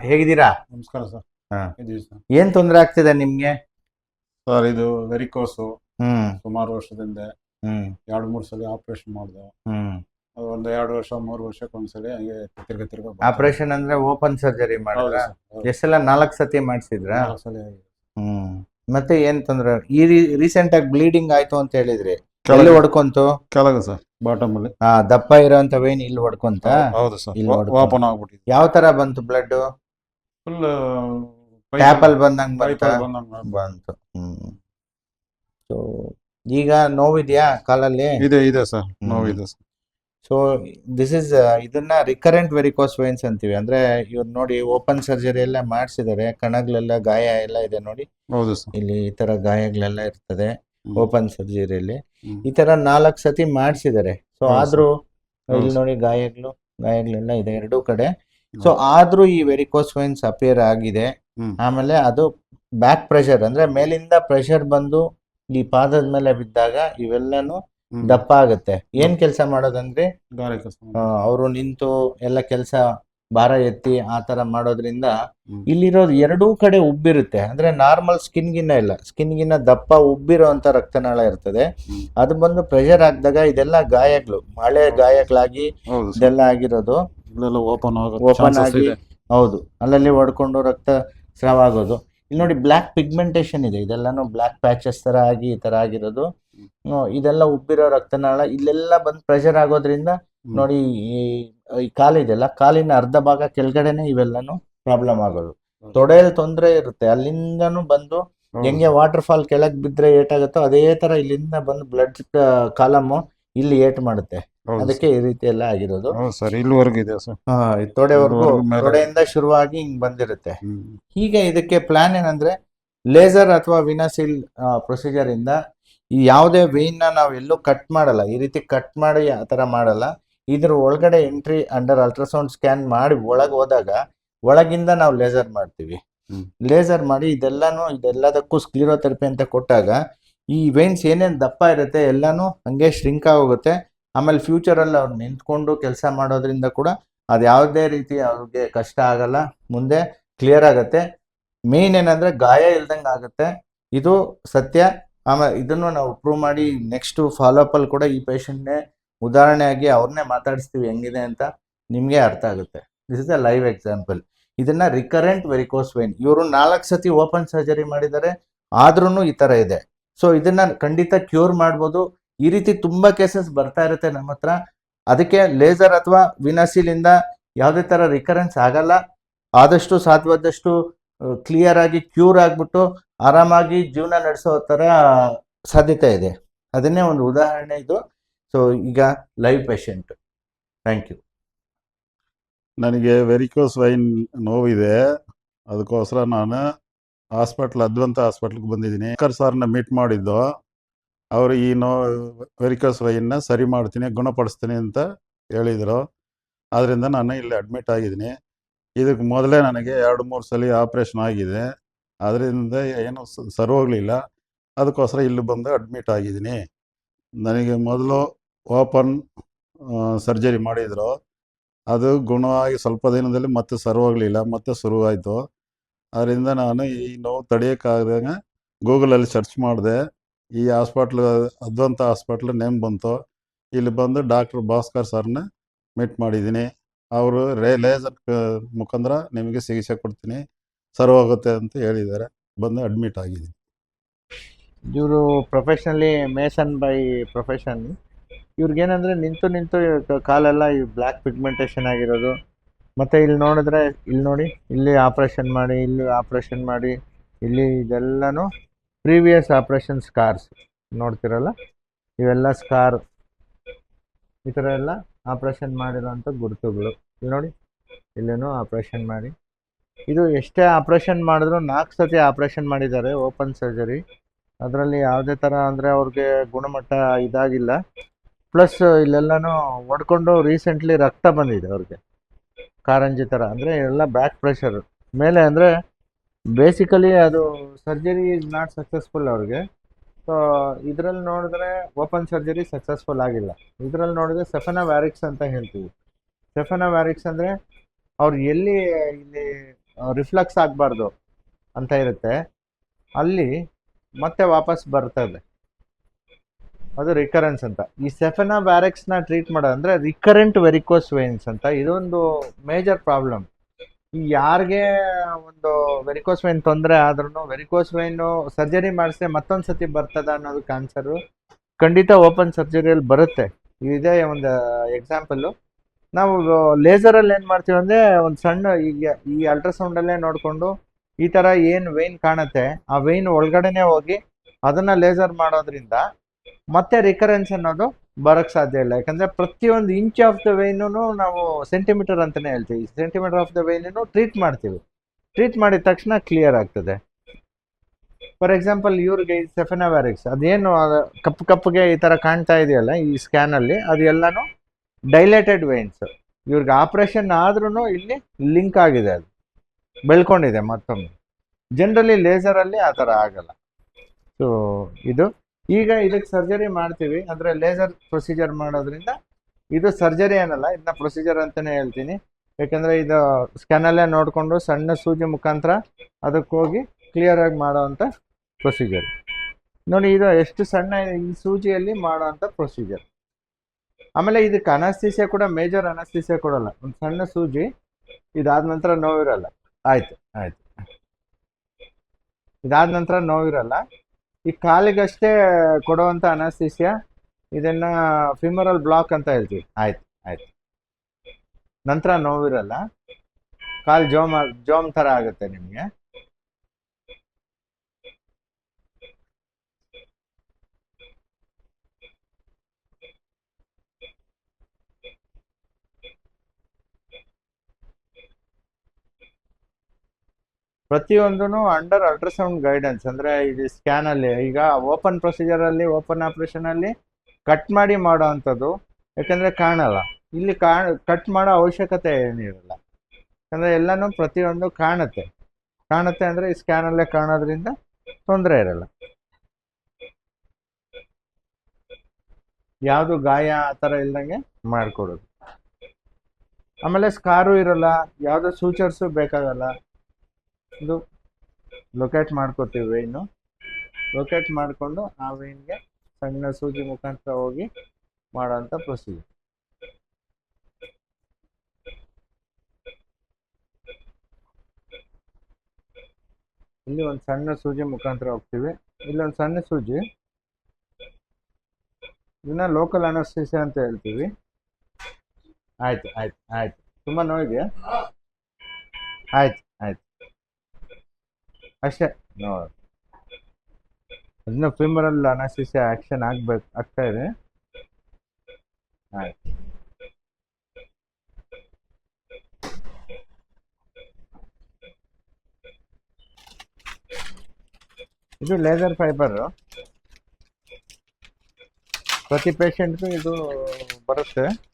ಹೇಗಿದ್ದೀರಾ? ನಮಸ್ಕಾರ ಸರ್. ಹಾ. ಇದೀವಿ ಸರ್? ಏನ್ ತೊಂದರೆ ಆಗ್ತಿದೆ ನಿಮ್ಗೆ? ಸರ್ ಇದು ವೆರಿಕೋಸು. ಹ್ಮ್. ಸುಮಾರು ವರ್ಷದಿಂದ ಹ್ಮ್. ಎರಡು ಮೂರು ಸಲ ಆಪರೇಷನ್ ಮಾಡಿದೆ. ಹ್ಮ್. ಒಂದು ಎರಡು ವರ್ಷ ಮೂರು ವರ್ಷಕ್ಕೆ ಒಂದ್ಸಲಿ ಹಂಗೆ ತಿರ್ಗ ತಿರ್ಗ ಆಪರೇಷನ್ ಅಂದ್ರೆ ಓಪನ್ ಸರ್ಜರಿ ಮಾಡಿದ್ರೆ? ಎಷ್ಟೆಲ್ಲ ನಾಲ್ಕು ಸತಿ ಮಾಡಿಸಿದ್ರ? ಹ್ಮ್. ಮತ್ತೆ ಏನ್ ತೊಂದ್ರೆ? ಈ ರೀಸೆಂಟ್ ಆಗಿ ಬ್ಲೀಡಿಂಗ್ ಆಯ್ತು ಅಂತ ಹೇಳಿದ್ರಿ. ಎಲ್ಲಿ ಹೊಡ್ಕೊಂತು? ಕೆಳಗೆ ಸರ್ ಬಾಟಮ್ ಅಲ್ಲಿ. ಆ ದಪ್ಪ ಇರೋಂತ ವೇನ್ ಇಲ್ಲಿ ಹೊಡ್ಕೊಂತ? ಹೌದು ಸರ್. ಇಲ್ಲಿ. ಓಪನ್ ಆಗ್ಬಿಟ್ಟಿದೆ. ಯಾವ ತರ ಬಂತು ಬ್ಲಡ್ ಫುಲ್ ಟ್ಯಾಪ್ ಅಲ್ಲಿ ಬಂದಂಗ್ ಬಂತ? ಹ್ಮ್. ಸೊ ಈಗ ನೋವಿದ್ಯಾ ಕಾಲಲ್ಲಿ? ಇದೆ ಇದೆ ಸರ್. ನೋವಿದೆ ಸರ್. ಸೊ ದಿಸ್ ಇಸ್ ಇದನ್ನ ರಿಕರೆಂಟ್ ವೆರಿಕೋಸ್ ವೈನ್ಸ್ ಅಂತೀವಿ. ಅಂದ್ರೆ ಇವ್ರು ನೋಡಿ ಓಪನ್ ಸರ್ಜರಿ ಎಲ್ಲ ಮಾಡಿಸಿದ್ದಾರೆ ಕಣಗಳೆಲ್ಲ ಗಾಯ ಎಲ್ಲ ಇದೆ ನೋಡಿ. ಹೌದು ಸರ್. ಇಲ್ಲಿ ಈ ತರ ಗಾಯಗಳೆಲ್ಲ ಇರ್ತದೆ ಓಪನ್ ಸರ್ಜರಿಯಲ್ಲಿ. ಈ ತರ ನಾಲ್ಕು ಸತಿ ಮಾಡಿಸಿದ್ದಾರೆ ಸೊ ಆದ್ರೂ ಇಲ್ಲಿ ನೋಡಿ ಗಾಯಗಳು ಗಾಯಗಳೆಲ್ಲ ಇದೆ ಎರಡೂ ಕಡೆ. ಸೊ ಆದ್ರೂ ಈ ವೆರಿಕೋಸ್ ವೈನ್ಸ್ ಅಪಿಯರ್ ಆಗಿದೆ. ಆಮೇಲೆ ಅದು ಬ್ಯಾಕ್ ಪ್ರೆಷರ್ ಅಂದ್ರೆ ಮೇಲಿಂದ ಪ್ರೆಷರ್ ಬಂದು ಈ ಪಾದದ ಮೇಲೆ ಬಿದ್ದಾಗ ಇವೆಲ್ಲಾನು ದಪ್ಪ ಆಗುತ್ತೆ. ಏನ್ ಕೆಲಸ ಮಾಡೋದಂದ್ರೆ ಅವರು ನಿಂತು ಎಲ್ಲ ಕೆಲಸ ಭಾರ ಎತ್ತಿ ಆ ತರ ಮಾಡೋದ್ರಿಂದ ಇಲ್ಲಿರೋ ಎರಡೂ ಕಡೆ ಉಬ್ಬಿರುತ್ತೆ. ಅಂದ್ರೆ ನಾರ್ಮಲ್ ಸ್ಕಿನ್ಗಿನ್ನ ಇಲ್ಲ. ಸ್ಕಿನ್ ಗಿನ್ನ ದಪ್ಪ ಉಬ್ಬಿರೋ ಅಂತ ರಕ್ತನಾಳ ಇರ್ತದೆ. ಅದು ಬಂದು ಪ್ರೆಷರ್ ಹಾಕಿದಾಗ ಇದೆಲ್ಲ ಗಾಯಗಳು. ಮಳೆ ಗಾಯಗಳಾಗಿ ಇದೆಲ್ಲ ಆಗಿರೋದು. ಇಲ್ಲೆಲ್ಲ ಓಪನ್ ಆಗೋ ಓಪನ್ chances ಆಗಿ ಇದೆ. ಹೌದು. ಅಲ್ಲಲ್ಲಿ ಹೊಡ್ಕೊಂಡು ರಕ್ತ ಸ್ರಾವ ಆಗೋದು ಇಲ್ಲಿ ನೋಡಿ ಬ್ಲ್ಯಾಕ್ ಪಿಗ್ಮೆಂಟೇಶನ್ ಇದೆ. ಇದೆಲ್ಲಾನು ಬ್ಲ್ಯಾಕ್ ಪ್ಯಾಚಸ್ ತರ ಆಗಿ ಈ ತರ ಆಗಿರೋದು. ಹ್ಮ್, ಇದೆಲ್ಲ ಉಬ್ಬಿರೋ ರಕ್ತನಾಳ ಇಲ್ಲೆಲ್ಲ ಬಂದು ಪ್ರೆಷರ್ ಆಗೋದ್ರಿಂದ ನೋಡಿ ಈ ಈ ಕಾಲಿನ ಅರ್ಧ ಭಾಗ ಕೆಳಗಡೆನೆ ಇವೆಲ್ಲಾನು ಪ್ರಾಬ್ಲಮ್ ಆಗೋದು. ಹೌದು. ತೊಡೆಯಲ್ಲಿ ತೊಂದರೆ ಇರುತ್ತೆ. ಅಲ್ಲಿಂದನು ಬಂದು ಹೌದು. ಹೆಂಗೆ ವಾಟರ್ ಫಾಲ್ ಕೆಳಗ್ ಬಿದ್ರೆ ಏಟಾಗುತ್ತೋ ಅದೇ ತರ ಇಲ್ಲಿಂದ ಬಂದು ಬ್ಲಡ್ ಕಾಲಮ್ ಇಲ್ಲಿ ಏಟ್ ಮಾಡುತ್ತೆ. ಅದಕ್ಕೆ ಈ ರೀತಿ ಎಲ್ಲ ಆಗಿರೋದು. ಹೌದು ಸರ್ ಇಲ್ಲಿವರೆಗೂ ಇದೆ ಸರ್. ಹಾ, ಈ ತೊಡೆವರೆಗೂ ಮೇಲೆ- ತೊಡೆಯಿಂದ ಶುರುವಾಗಿ ಹಿಂಗ್ ಬಂದಿರುತ್ತೆ. ಹೀಗೆ ಈಗ ಇದಕ್ಕೆ ಪ್ಲಾನ್ ಏನಂದ್ರೆ ಲೇಸರ್ ಅಥವಾ ವಿನಾಸಿಲ್ ಪ್ರೊಸೀಜರ್ ಇಂದ ಈ ಯಾವುದೇ ವೇನ್ನ ನಾವು ಎಲ್ಲೂ ಕಟ್ ಮಾಡಲ್ಲ. ಈ ರೀತಿ ಕಟ್ ಮಾಡಿ ಆ ತರ ಮಾಡಲ್ಲ. ಇದ್ರ ಒಳಗಡೆ ಎಂಟ್ರಿ ಅಂಡರ್ ಅಲ್ಟ್ರಾಸೌಂಡ್ ಸ್ಕ್ಯಾನ್ ಮಾಡಿ ಒಳಗೆ ಹೋದಾಗ ಒಳಗಿಂದ ನಾವು ಲೇಸರ್ ಮಾಡ್ತೀವಿ. ಹ್ಮ್. ಲೇಸರ್ ಮಾಡಿ ಇದೆಲ್ಲಾನು ಇದೆಲ್ಲದಕ್ಕೂ ಸ್ಕ್ಲಿರೋಥೆರಪಿ ಅಂತ ಕೊಟ್ಟಾಗ ಈ ವೇನ್ಸ್ ಏನೇನು ದಪ್ಪ ಇರುತ್ತೆ ಎಲ್ಲಾನು ಹಂಗೆ ಶ್ರಿಂಕ್ ಆಗೋಗುತ್ತೆ. ಆಮೇಲೆ ಫ್ಯೂಚರಲ್ಲಿ ಅವ್ರು ನಿಂತ್ಕೊಂಡು ಕೆಲಸ ಮಾಡೋದ್ರಿಂದ ಕೂಡ ಅದು ಯಾವುದೇ ರೀತಿ ಅವ್ರಿಗೆ ಕಷ್ಟ ಆಗಲ್ಲ, ಮುಂದೆ ಕ್ಲಿಯರ್ ಆಗುತ್ತೆ. ಮೇನ್ ಏನಂದ್ರೆ ಗಾಯ ಇಲ್ದಂಗೆ ಆಗುತ್ತೆ. ಇದು ಸತ್ಯ. ಆಮೇಲೆ ಇದನ್ನು ನಾವು ಪ್ರೂವ್ ಮಾಡಿ ನೆಕ್ಸ್ಟ್ ಫಾಲೋಅಪ್ ಅಲ್ಲಿ ಕೂಡ ಈ ಪೇಷಂಟ್ನೇ ಉದಾಹರಣೆಯಾಗಿ ಅವ್ರನ್ನೇ ಮಾತಾಡಿಸ್ತೀವಿ, ಹೆಂಗಿದೆ ಅಂತ ನಿಮಗೆ ಅರ್ಥ ಆಗುತ್ತೆ. This is a live example ಇದನ್ನ ರಿಕರೆಂಟ್ ವೆರಿಕೋಸ್ ವೈನ್ ಇವರು ನಾಲ್ಕು ಸತಿ ಓಪನ್ ಸರ್ಜರಿ ಮಾಡಿದ್ದಾರೆ ಆದ್ರೂ ಈ ತರ ಇದೆ. ಸೊ ಇದನ್ನ ಖಂಡಿತ ಕ್ಯೂರ್ ಮಾಡ್ಬೋದು. ಈ ರೀತಿ ತುಂಬಾ ಕೇಸಸ್ ಬರ್ತಾ ಇರುತ್ತೆ ನಮ್ಮ ಹತ್ರ. ಅದಕ್ಕೆ ಲೇಸರ್ ಅಥವಾ ವಿನಾಸಿಲಿಂದ ಯಾವುದೇ ತರ ರಿಕರೆನ್ಸ್ ಆಗಲ್ಲ. ಆದಷ್ಟು ಸಾಧ್ಯವಾದಷ್ಟು ಕ್ಲಿಯರ್ ಆಗಿ ಕ್ಯೂರ್ ಆಗ್ಬಿಟ್ಟು ಆರಾಮಾಗಿ ಜೀವನ ನಡೆಸೋ ತರ ಸಾಧ್ಯತೆ ಇದೆ. ಅದನ್ನೇ ಒಂದು ಉದಾಹರಣೆ ಇದು. ಸೊ ಈಗ ಲೈವ್ ಪೇಷಂಟ್ ಥ್ಯಾಂಕ್ ಯು ನನಗೆ ವೆರಿಕೋಸ್ ವೈನ್ ನೋವಿದೆ. ಅದಕ್ಕೋಸ್ಕರ ನಾನು ಹಾಸ್ಪಿಟ್ಲ್ ಅದ್ವಂತ ಹಾಸ್ಪಿಟ್ಲ್ಗೆ ಬಂದಿದ್ದೀನಿ. ಸರ್ನ ಮೀಟ್ ಮಾಡಿದ್ದು. ಅವರು ಈ ನೋ, ವೆರಿಕಲ್ಸ್ ವೈನ್ನ ಸರಿ ಮಾಡ್ತೀನಿ, ಗುಣಪಡಿಸ್ತೀನಿ ಅಂತ ಹೇಳಿದರು. ಆದ್ದರಿಂದ ನಾನು ಇಲ್ಲಿ ಅಡ್ಮಿಟ್ ಆಗಿದ್ದೀನಿ. ಇದಕ್ಕೆ ಮೊದಲೇ ನನಗೆ ಎರಡು, ಮೂರು ಸಲ ಆಪ್ರೇಷನ್ ಆಗಿದೆ. ಅದರಿಂದ ಏನು ಸರಿ ಹೋಗಲಿಲ್ಲ. ಅದಕ್ಕೋಸ್ಕರ ಇಲ್ಲಿ ಬಂದು ಅಡ್ಮಿಟ್ ಆಗಿದ್ದೀನಿ. ನನಗೆ ಮೊದಲು ಓಪನ್ ಸರ್ಜರಿ ಮಾಡಿದರು. ಅದು ಗುಣವಾಗಿ ಸ್ವಲ್ಪ ದಿನದಲ್ಲಿ ಮತ್ತೆ ಸರಿ ಹೋಗಲಿಲ್ಲ, ಮತ್ತೆ ಶುರುವಾಯಿತು. ಅದರಿಂದ ನಾನು ಈ ನೋವು ತಡೆಯೋಕ್ಕಾಗದಂಗೆ ಗೂಗಲಲ್ಲಿ ಸರ್ಚ್ ಮಾಡಿದೆ. ಈ ಹಾಸ್ಪಿಟ್ಲ್ ಅದ್ವಂತ ಹಾಸ್ಪಿಟ್ಲ್ ನೇಮ್ ಬಂತು. ಇಲ್ಲಿ ಬಂದು ಡಾಕ್ಟರ್ ಭಾಸ್ಕರ್ ಸರ್ನ ಮೀಟ್ ಮಾಡಿದ್ದೀನಿ. ಅವರು ರೇ ಲೇಸರ್ ಮುಖಾಂತರ ನಿಮಗೆ ಚಿಕಿತ್ಸೆ ಕೊಡ್ತೀನಿ. ಸರ್ವ್ ಆಗುತ್ತೆ ಅಂತ ಹೇಳಿದ್ದಾರೆ. ಬಂದು ಅಡ್ಮಿಟ್ ಆಗಿದ್ದೀನಿ. ಇವರು ಪ್ರೊಫೆಷನಲಿ ಮೇಸನ್ ಬೈ ಪ್ರೊಫೆಷನ್ ಇವ್ರಿಗೇನಂದ್ರೆ ನಿಂತು ನಿಂತು ಕಾಲೆಲ್ಲ ಈ ಬ್ಲ್ಯಾಕ್ ಪಿಗ್ಮೆಂಟೇಷನ್ ಆಗಿರೋದು. ಮತ್ತೆ ಇಲ್ಲಿ ನೋಡಿದ್ರೆ, ಇಲ್ಲಿ ನೋಡಿ, ಇಲ್ಲಿ ಆಪ್ರೇಷನ್ ಮಾಡಿ, ಇಲ್ಲಿ ಆಪ್ರೇಷನ್ ಮಾಡಿ, ಇಲ್ಲಿ ಇದೆಲ್ಲನೂ ಪ್ರೀವಿಯಸ್ ಆಪ್ರೇಷನ್ ಸ್ಕಾರ್ಸ್ ನೋಡ್ತಿರಲ್ಲ? ಇವೆಲ್ಲ ಸ್ಕಾರ್, ಈ ಥರ ಎಲ್ಲ ಆಪ್ರೇಷನ್ ಮಾಡಿರೋಂಥ ಗುರುತುಗಳು. ಇಲ್ಲಿ ನೋಡಿ, ಇಲ್ಲೇನೋ ಆಪ್ರೇಷನ್ ಮಾಡಿ. ಇದು ಎಷ್ಟೇ ಆಪ್ರೇಷನ್ ಮಾಡಿದ್ರು ನಾಲ್ಕು ಸತಿ ಆಪ್ರೇಷನ್ ಮಾಡಿದ್ದಾರೆ ಓಪನ್ ಸರ್ಜರಿ. ಅದರಲ್ಲಿ ಯಾವುದೇ ಥರ ಅಂದರೆ ಅವ್ರಿಗೆ ಗುಣಮಟ್ಟ ಇದಾಗಿಲ್ಲ. ಪ್ಲಸ್ ಇಲ್ಲೆಲ್ಲನೂ ಹೊಡ್ಕೊಂಡು ರೀಸೆಂಟ್ಲಿ ರಕ್ತ ಬಂದಿದೆ ಅವ್ರಿಗೆ. ಕಾರಂಜಿ ಥರ, ಅಂದರೆ ಎಲ್ಲ ಬ್ಯಾಕ್ ಪ್ರೆಷರು. ಮೇಲೆ ಅಂದರೆ ಬೇಸಿಕಲಿ ಅದು ಸರ್ಜರಿ ಇಸ್ ನಾಟ್ ಸಕ್ಸಸ್ಫುಲ್ ಅವ್ರಿಗೆ. ಸೊ ಇದರಲ್ಲಿ ನೋಡಿದ್ರೆ ಓಪನ್ ಸರ್ಜರಿ ಸಕ್ಸಸ್ಫುಲ್ ಆಗಿಲ್ಲ. ಇದರಲ್ಲಿ ನೋಡಿದ್ರೆ ಸೆಫೆನಾ ವ್ಯಾರಿಕ್ಸ್ ಅಂತ ಹೇಳ್ತೀವಿ. ಸೆಫೆನಾ ವ್ಯಾರಿಕ್ಸ್ ಅಂದರೆ ಅವ್ರು ಎಲ್ಲಿ ಇಲ್ಲಿ ರಿಫ್ಲಕ್ಸ್ ಆಗಬಾರ್ದು ಅಂತ ಇರುತ್ತೆ. ಅಲ್ಲಿ ಮತ್ತೆ ವಾಪಸ್ ಬರ್ತದೆ ಅದು ರಿಕರೆನ್ಸ್ ಅಂತ. ಈ ಸೆಫೆನಾ ವ್ಯಾರಿಕ್ಸ್ನ ಟ್ರೀಟ್ ಮಾಡೋದಂದರೆ ರಿಕರೆಂಟ್ ವೆರಿಕೋಸ್ ವೇನ್ಸ್ ಅಂತ. ಇದೊಂದು ಮೇಜರ್ ಪ್ರಾಬ್ಲಮ್ ಈ ಯಾರಿಗೆ ಒಂದು ವೆರಿಕೋಸ್ ವೈನ್ ತೊಂದರೆ ಆದ್ರೂ ವೆರಿಕೋಸ್ ವೈನು ಸರ್ಜರಿ ಮಾಡಿಸಿದ್ರೆ ಮತ್ತೊಂದು ಸತಿ ಬರ್ತದ ಅನ್ನೋದು ಕ್ಯಾನ್ಸರು ಖಂಡಿತ ಓಪನ್ ಸರ್ಜರಿಯಲ್ಲಿ ಬರುತ್ತೆ. ಇದೇ ಒಂದು ಎಕ್ಸಾಂಪಲ್ಲು ನಾವು ಲೇಸರಲ್ಲಿ ಏನು ಮಾಡ್ತೀವಿ ಅಂದರೆ ಒಂದು ಸಣ್ಣ ಈಗ ಈ ಅಲ್ಟ್ರಾಸೌಂಡಲ್ಲೇ ನೋಡಿಕೊಂಡು ಈ ಥರ ಏನು ವೈನ್ ಕಾಣುತ್ತೆ, ಆ ವೈನ್ ಒಳಗಡೆನೆ ಹೋಗಿ ಅದನ್ನು ಲೇಸರ್ ಮಾಡೋದ್ರಿಂದ ಮತ್ತೆ ರಿಕರೆನ್ಸ್ ಅನ್ನೋದು ಬರೋಕ್ಕೆ ಸಾಧ್ಯ ಇಲ್ಲ. ಯಾಕಂದರೆ ಪ್ರತಿಯೊಂದು ಇಂಚ್ ಆಫ್ ದ ವೈನು ನಾವು ಸೆಂಟಿಮೀಟರ್ ಅಂತಲೇ ಹೇಳ್ತೀವಿ. Centimetre of the vein treat ಮಾಡ್ತೀವಿ. ಟ್ರೀಟ್ ಮಾಡಿದ ತಕ್ಷಣ ಕ್ಲಿಯರ್ ಆಗ್ತದೆ. ಫಾರ್ ಎಕ್ಸಾಂಪಲ್ ಇವ್ರಿಗೆ ಸೆಫೆನಾವ್ಯಾರಿಕ್ಸ್ ಅದೇನು ಕಪ್ಪು ಕಪ್ಪಗೆ ಈ ಥರ ಕಾಣ್ತಾ ಇದೆಯಲ್ಲ ಈ ಸ್ಕ್ಯಾನಲ್ಲಿ ಅದು ಎಲ್ಲನೂ ಡೈಲೇಟೆಡ್ ವೈನ್ಸ್ ಇವ್ರಿಗೆ ಆಪ್ರೇಷನ್ ಆದ್ರೂ ಇಲ್ಲಿ ಲಿಂಕ್ ಆಗಿದೆ ಅದು. ಬೆಳ್ಕೊಂಡಿದೆ ಮತ್ತೊಮ್ಮೆ. ಜನರಲಿ ಲೇಸರಲ್ಲಿ ಆ ಥರ ಆಗಲ್ಲ. ಸೊ ಇದು ಈಗ ಇದಕ್ಕೆ ಸರ್ಜರಿ ಮಾಡ್ತೀವಿ. ಅಂದರೆ ಲೇಸರ್ ಪ್ರೊಸೀಜರ್ ಮಾಡೋದ್ರಿಂದ ಇದು ಸರ್ಜರಿ ಏನಲ್ಲ ಇದನ್ನ ಪ್ರೊಸೀಜರ್ ಅಂತಲೇ ಹೇಳ್ತೀನಿ. ಯಾಕಂದರೆ ಇದು ಸ್ಕ್ಯಾನಲ್ಲೇ ನೋಡಿಕೊಂಡು ಸಣ್ಣ ಸೂಜಿ ಮುಖಾಂತರ ಅದಕ್ಕೆ ಹೋಗಿ ಕ್ಲಿಯರಾಗಿ ಮಾಡೋವಂಥ ಪ್ರೊಸೀಜರ್ ನೋಡಿ, ಇದು ಎಷ್ಟು ಸಣ್ಣ ಈ ಸೂಜಿಯಲ್ಲಿ ಮಾಡೋವಂಥ ಪ್ರೊಸೀಜರ್ ಆಮೇಲೆ ಇದಕ್ಕೆ ಅನಸ್ತೀಸೆ ಕೂಡ ಮೇಜರ್ ಅನಸ್ತೀಸೆ ಕೊಡಲ್ಲ. ಒಂದು ಸಣ್ಣ ಸೂಜಿ ಇದಾದ ನಂತರ ನೋವಿರಲ್ಲ. ಆಯ್ತು ಆಯ್ತು. ಇದಾದ ನಂತರ ನೋವಿರಲ್ಲ. ಈ ಕಾಲಿಗಷ್ಟೇ ಕೊಡುವಂಥ ಅನಸ್ತೀಸಿಯಾ ಇದನ್ನ ಫಿಮರಲ್ ಬ್ಲಾಕ್ ಅಂತ ಹೇಳ್ತೀವಿ. ಆಯ್ತು ಆಯ್ತು. ನಂತರ ನೋವಿರಲ್ಲ. ಕಾಲು ಜೋಮ್ ಜೋಮ್ ಥರ ಆಗುತ್ತೆ ನಿಮಗೆ. ಪ್ರತಿಯೊಂದೂ ಅಂಡರ್ ಅಲ್ಟ್ರಾಸೌಂಡ್ ಗೈಡೆನ್ಸ್ ಅಂದ್ರೆ ಇದು ಸ್ಕ್ಯಾನಲ್ಲಿ ಈಗ ಓಪನ್ ಪ್ರೊಸೀಜರಲ್ಲಿ ಓಪನ್ ಆಪ್ರೇಷನಲ್ಲಿ ಕಟ್ ಮಾಡಿ ಮಾಡೋ ಅಂಥದ್ದು ಯಾಕಂದರೆ ಕಾಣಲ್ಲ. ಇಲ್ಲಿ ಕಾಣ ಕಟ್ ಮಾಡೋ ಅವಶ್ಯಕತೆ ಏನಿರಲ್ಲ. ಯಾಕಂದರೆ ಎಲ್ಲನೂ ಪ್ರತಿಯೊಂದು ಕಾಣುತ್ತೆ. ಕಾಣುತ್ತೆ ಅಂದ್ರೆ ಈ ಸ್ಕ್ಯಾನಲ್ಲೇ ಕಾಣೋದ್ರಿಂದ ತೊಂದರೆ ಇರಲ್ಲ. ಯಾವುದು ಗಾಯ ಆ ಥರ ಇಲ್ದಂಗೆ ಮಾಡಿಕೊಡೋದು. ಆಮೇಲೆ ಸ್ಕಾರು ಇರಲ್ಲ, ಯಾವುದೋ ಸೂಚರ್ಸು ಬೇಕಾಗಲ್ಲ ಇದು ಲೊಕೇಟ್ ಮಾಡ್ಕೋತೀವಿ ವೇಯ್ನು ಲೊಕೇಟ್ ಮಾಡಿಕೊಂಡು ಆ ವೇಯ್ನ್ಗೆ ಸಣ್ಣ ಸೂಜಿ ಮುಖಾಂತರ ಹೋಗಿ ಮಾಡೋಂಥ ಪ್ರೊಸೀಜರ್ ಇಲ್ಲಿ ಒಂದು ಸಣ್ಣ ಸೂಜಿ ಮುಖಾಂತರ ಹೋಗ್ತೀವಿ. ಇಲ್ಲಿ ಒಂದು ಸಣ್ಣ ಸೂಜಿ. ಇದನ್ನ ಲೋಕಲ್ ಅನಸ್ಥಿಸ ಅಂತ ಹೇಳ್ತೀವಿ. ಆಯ್ತು ಆಯ್ತು ಆಯ್ತು. ತುಂಬ ನೋವಿದೆಯಾ? ಆಯ್ತು. ಅಷ್ಟೇ. ಅದನ್ನ ಫಿಮರಲ್ ಅನಸ್ಟಿಸಿಯಾ ಆಕ್ಷನ್ ಆಗ್ಬೇಕು ಆಗ್ತಾ ಇದೆ. ಆಯ್ತು. ಇದು ಲೇಸರ್ ಫೈಬರ್ ಪ್ರತಿ ಪೇಷಂಟ್ಗೂ ಇದು ಬರುತ್ತೆ.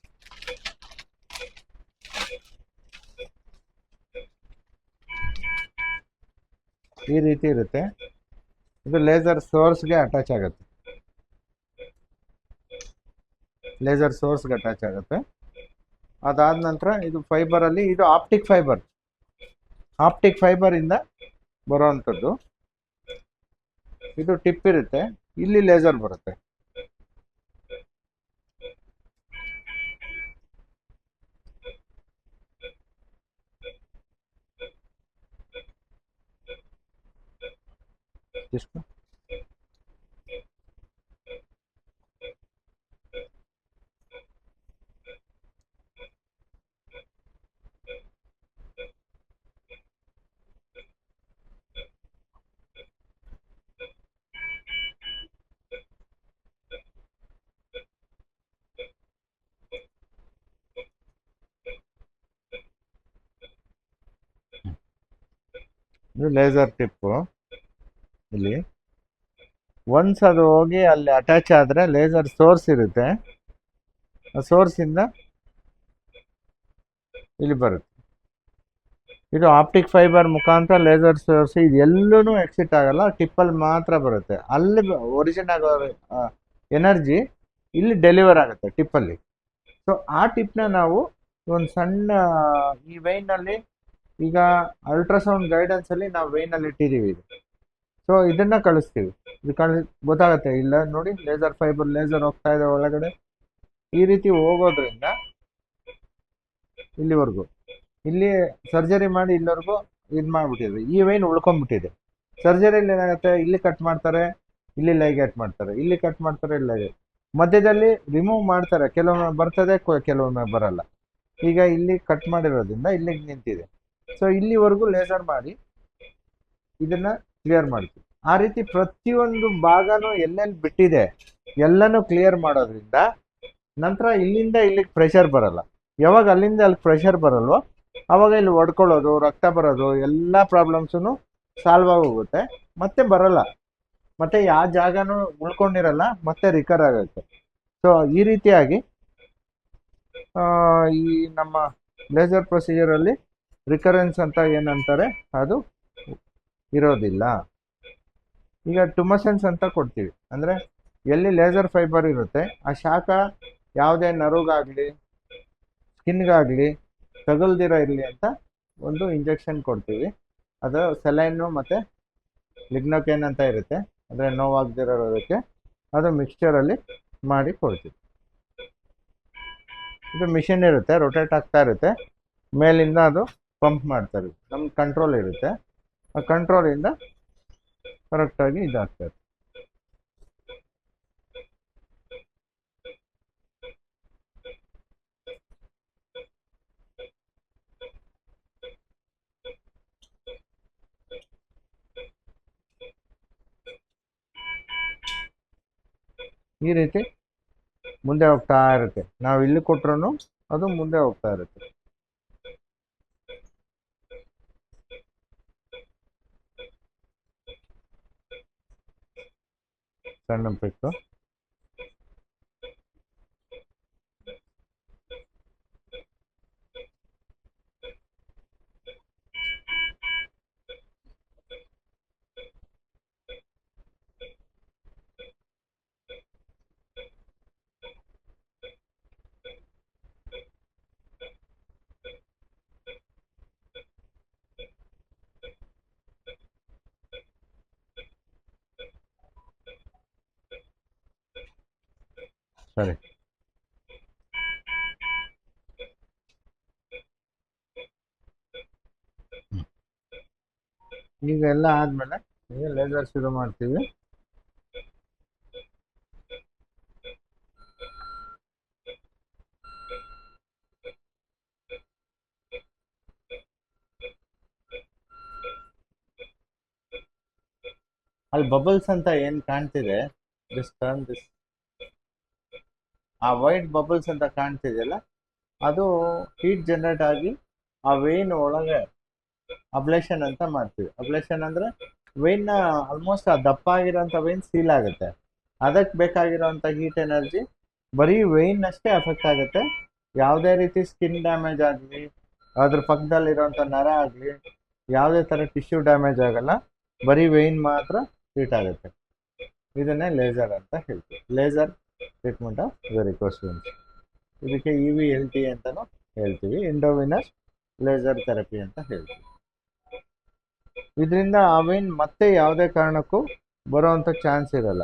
ಈ ರೀತಿ ಇರುತ್ತೆ. ಇದು ಲೇಸರ್ ಸೋರ್ಸ್ಗೆ ಅಟ್ಯಾಚ್ ಆಗುತ್ತೆ. ಲೇಸರ್ ಸೋರ್ಸ್ಗೆ ಅಟ್ಯಾಚ್ ಆಗುತ್ತೆ. ಅದಾದ ನಂತರ ಇದು ಫೈಬರಲ್ಲಿ ಇದು ಆಪ್ಟಿಕ್ ಫೈಬರ್ ಆಪ್ಟಿಕ್ ಫೈಬರಿಂದ ಬರೋವಂಥದ್ದು. ಇದು ಟಿಪ್ ಇರುತ್ತೆ. ಇಲ್ಲಿ ಲೇಸರ್ ಬರುತ್ತೆ. ಎಷ್ಟು ಇದು ಲೇಸರ್ ಟಿಪ್ಪು ಇಲ್ಲಿ ಒನ್ಸ್ ಅದು ಹೋಗಿ ಅಲ್ಲಿ ಅಟ್ಯಾಚ್ ಆದರೆ ಲೇಸರ್ ಸೋರ್ಸ್ ಇರುತ್ತೆ. ಆ ಸೋರ್ಸಿಂದ ಇಲ್ಲಿ ಬರುತ್ತೆ. ಇದು ಆಪ್ಟಿಕ್ ಫೈಬರ್ ಮುಖಾಂತರ ಲೇಸರ್ ಸೋರ್ಸ್ ಇದು ಎಲ್ಲೂ ಎಕ್ಸಿಟ್ ಆಗಲ್ಲ ಟಿಪ್ಪಲ್ಲಿ ಮಾತ್ರ ಬರುತ್ತೆ. ಅಲ್ಲಿ ಒರಿಜಿನ್ ಆಗೋ ಎನರ್ಜಿ ಇಲ್ಲಿ ಡೆಲಿವರ್ ಆಗುತ್ತೆ ಟಿಪ್ಪಲ್ಲಿ ಸೊ ಆ ಟಿಪ್ನ ನಾವು ಒಂದು ಸಣ್ಣ, ಈ ವೈನಲ್ಲಿ ಈಗ ಅಲ್ಟ್ರಾಸೌಂಡ್ ಗೈಡೆನ್ಸ್ ಅಲ್ಲಿ ನಾವು ವೈನಲ್ಲಿ ಇಟ್ಟಿದ್ದೀವಿ ಇದು. ಸೊ ಇದನ್ನ ಕಳಿಸ್ತೀವಿ. ಇದು ಕಳಿ, ಗೊತ್ತಾಗುತ್ತೆ. ಇಲ್ಲ ನೋಡಿ ಲೇಸರ್ ಫೈಬರ್ ಲೇಸರ್ ಹೋಗ್ತಾ ಇದೆ ಒಳಗಡೆ. ಈ ರೀತಿ ಹೋಗೋದ್ರಿಂದ ಇಲ್ಲಿವರೆಗೂ, ಇಲ್ಲಿ ಸರ್ಜರಿ ಮಾಡಿ ಇಲ್ಲಿವರೆಗೂ ಇದು ಮಾಡಿಬಿಟ್ಟಿದೆ. ಈ ವೈನ್ ಉಳ್ಕೊಂಡ್ಬಿಟ್ಟಿದೆ. ಸರ್ಜರಿಯಲ್ಲಿ ಏನಾಗುತ್ತೆ? ಇಲ್ಲಿ ಕಟ್ ಮಾಡ್ತಾರೆ, ಇಲ್ಲಿ ಲೈಗೇಟ್ ಮಾಡ್ತಾರೆ. ಇಲ್ಲಿ ಕಟ್ ಮಾಡ್ತಾರೆ, ಇಲ್ಲಿ ಮಧ್ಯದಲ್ಲಿ ರಿಮೂವ್ ಮಾಡ್ತಾರೆ. ಕೆಲವೊಮ್ಮೆ ಬರ್ತದೆ ಕೆಲವೊಮ್ಮೆ ಬರಲ್ಲ. ಈಗ ಇಲ್ಲಿ ಕಟ್ ಮಾಡಿರೋದ್ರಿಂದ ಇಲ್ಲಿಗೆ ನಿಂತಿದೆ. ಸೊ ಇಲ್ಲಿವರೆಗೂ ಲೇಸರ್ ಮಾಡಿ ಇದನ್ನ ಕ್ಲಿಯರ್ ಮಾಡ್ತೀವಿ. ಆ ರೀತಿ ಪ್ರತಿಯೊಂದು ಭಾಗನೂ ಎಲ್ಲೆಲ್ಲಿ ಬಿಟ್ಟಿದೆ, ಎಲ್ಲನೂ ಕ್ಲಿಯರ್ ಮಾಡೋದ್ರಿಂದ ನಂತರ ಇಲ್ಲಿಂದ ಇಲ್ಲಿಗೆ ಪ್ರೆಷರ್ ಬರಲ್ಲ. ಯಾವಾಗ ಅಲ್ಲಿಂದ ಅಲ್ಲಿ ಪ್ರೆಷರ್ ಬರಲ್ವೋ, ಅವಾಗ ಇಲ್ಲಿ ಒಡ್ಕೊಳ್ಳೋದು, ರಕ್ತ ಬರೋದು, ಎಲ್ಲ ಪ್ರಾಬ್ಲಮ್ಸೂ ಸಾಲ್ವ್ ಆಗೋಗುತ್ತೆ. ಮತ್ತೆ ಬರಲ್ಲ. ಮತ್ತೆ ಯಾವ ಜಾಗನೂ ಉಳ್ಕೊಂಡಿರಲ್ಲ, ಮತ್ತೆ ರಿಕರ್ ಆಗುತ್ತೆ. ಸೊ ಈ ರೀತಿಯಾಗಿ ಈ ನಮ್ಮ ಲೇಸರ್ ಪ್ರೊಸೀಜರಲ್ಲಿ ರಿಕರೆನ್ಸ್ ಅಂತ ಏನಂತಾರೆ, ಅದು ಇರೋದಿಲ್ಲ. ಈಗ ಟುಮಸೆನ್ಸ್ ಅಂತ ಕೊಡ್ತೀವಿ. ಅಂದರೆ ಎಲ್ಲಿ ಲೇಸರ್ ಫೈಬರ್ ಇರುತ್ತೆ, ಆ ಶಾಖ ಯಾವುದೇ ನರುಗಾಗಲಿ ಸ್ಕಿನ್ಗಾಗಲಿ ತಗಲ್ದಿರೋ ಇರಲಿ ಅಂತ ಒಂದು ಇಂಜೆಕ್ಷನ್ ಕೊಡ್ತೀವಿ. ಅದು ಸೆಲೈನು ಮತ್ತೆ ಲಿಗ್ನೋಕೇನ್ ಅಂತ ಇರುತ್ತೆ. ಅಂದರೆ ನೋವಾಗದಿರೋದಕ್ಕೆ ಅದು ಮಿಕ್ಸ್ಚರಲ್ಲಿ ಮಾಡಿ ಕೊಡ್ತೀವಿ. ಇದು ಮಿಷಿನ್ ಇರುತ್ತೆ ರೊಟೇಟ್ ಆಗ್ತಾ ಇರುತ್ತೆ. ಮೇಲಿಂದ ಅದು ಪಂಪ್ ಮಾಡ್ತಾರೆ ನಮ್ಮ ಕಂಟ್ರೋಲ್ ಇರುತ್ತೆ. ಆ ಕಂಟ್ರೋಲಿಂದ ಕರೆಕ್ಟಾಗಿ ಇದಾಗ್ತದೆ. ಈ ರೀತಿ ಮುಂದೆ ಹೋಗ್ತಾ ಇರುತ್ತೆ. ನಾವು ಇಲ್ಲಿ ಕೊಟ್ರು ಅದು ಮುಂದೆ ಹೋಗ್ತಾ ಇರುತ್ತೆ. ಸಣ್ಣ ಪಿಕ್ಕು ಸರಿ. ಈಗ ಎಲ್ಲ ಆದ್ಮೇಲೆ ಈಗ ಲೇಸರ್ ಶುರು ಮಾಡ್ತೀವಿ. ಅಲ್ಲಿ ಬಬಲ್ಸ್ ಅಂತ ಏನ್ ಕಾಣ್ತಿದೆ? ದಿಸ್ ಟರ್ನ್ ದಿಸ್ ಆ ವೈಟ್ ಬಬಲ್ಸ್ ಅಂತ ಕಾಣ್ತಿದೆಯಲ್ಲ, ಅದು ಹೀಟ್ ಜನರೇಟ್ ಆಗಿ ಆ ವೇನ್ ಒಳಗೆ ಅಬ್ಲೇಷನ್ ಅಂತ ಮಾಡ್ತೀವಿ. ಅಬ್ಲೇಷನ್ ಅಂದ್ರೆ ವೇನ್ ಆಲ್ಮೋಸ್ಟ್ ಆ ದಪ್ಪ ಆಗಿರೋಂಥ ವೇನ್ ಸೀಲ್ ಆಗುತ್ತೆ. ಅದಕ್ಕೆ ಬೇಕಾಗಿರೋಂಥ ಹೀಟ್ ಎನರ್ಜಿ ಬರೀ ವೇನ್ ಅಷ್ಟೇ ಅಫೆಕ್ಟ್ ಆಗುತ್ತೆ. ಯಾವುದೇ ರೀತಿ ಸ್ಕಿನ್ ಡ್ಯಾಮೇಜ್ ಆಗಲಿ, ಅದ್ರ ಪಕ್ಕದಲ್ಲಿರೋಂಥ ನರ ಆಗಲಿ, ಯಾವುದೇ ಥರ ಟಿಶ್ಯೂ ಡ್ಯಾಮೇಜ್ ಆಗಲ್ಲ, ಬರೀ ವೇನ್ ಮಾತ್ರ ಹೀಟ್ ಆಗುತ್ತೆ. ಇದನ್ನೇ ಲೇಸರ್ ಅಂತ ಹೇಳ್ತೀವಿ. Laser treatment of varicose veins ಇದಕ್ಕೆ ಇ ವಿ ಎಲ್ ಟಿ ಅಂತಲೂ ಹೇಳ್ತೀವಿ. ಇಂಡೋವಿನಸ್ ಲೇಸರ್ ಥೆರಪಿ ಅಂತ ಹೇಳ್ತೀವಿ. ಇದರಿಂದ ಆ ವೈನ್ ಮತ್ತೆ ಯಾವುದೇ ಕಾರಣಕ್ಕೂ ಬರೋವಂಥ ಚಾನ್ಸ್ ಇರಲ್ಲ.